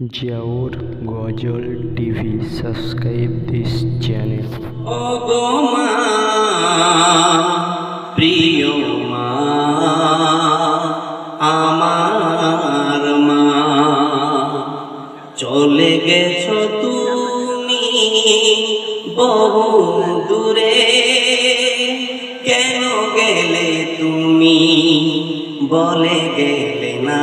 Jaur Gojal TV subscribe this channel ও গো মা, প্রিয় মা, আমার মা, চলে গেছো তুমি বহু দূরে। কেন গেলে তুমি বলে গেলে না?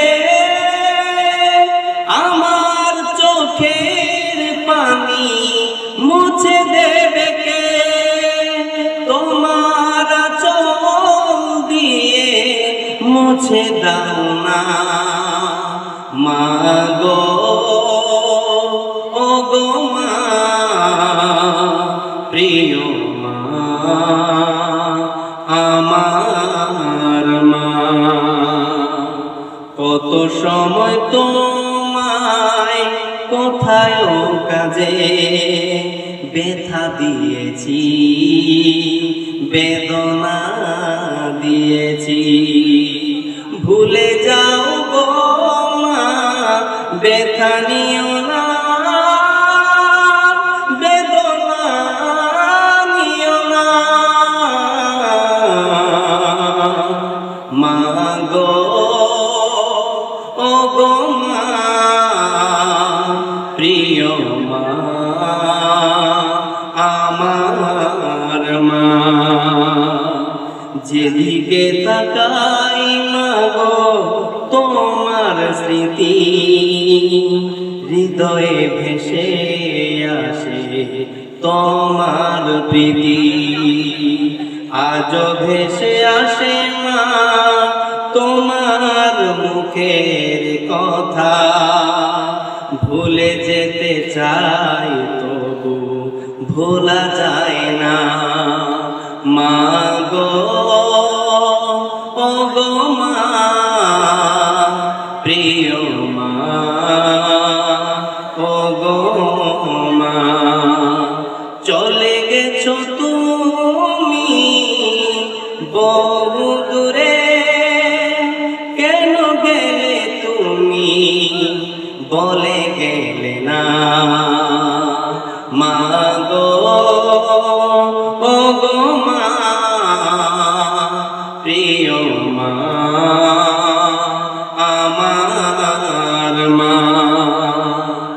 মা গো ও মা, প্রিয় মা, আমার মা, কত সময় তোমায় কোথায় কাজে ব্যথা দিয়েছি, বেদনা দিয়েছি। ব্যথা না, বেদনা নিও না। মা গো মা, প্রিয় মা, আমার মা, যেদিকে তাকাই মা স্মৃতি হৃদয়ে ভেসে আসে তোমার প্রীতি। আজ ভেসে আসে মা, তোমার মুখের কথা। ভুলে যেতে চাই তবু, ভোলা যায় মা। চলে গেছো তুমি বহু দূরে। কেন গেলে তুমি? বলে গেলে না। মা গো, ও গো মা, প্রিয় মা।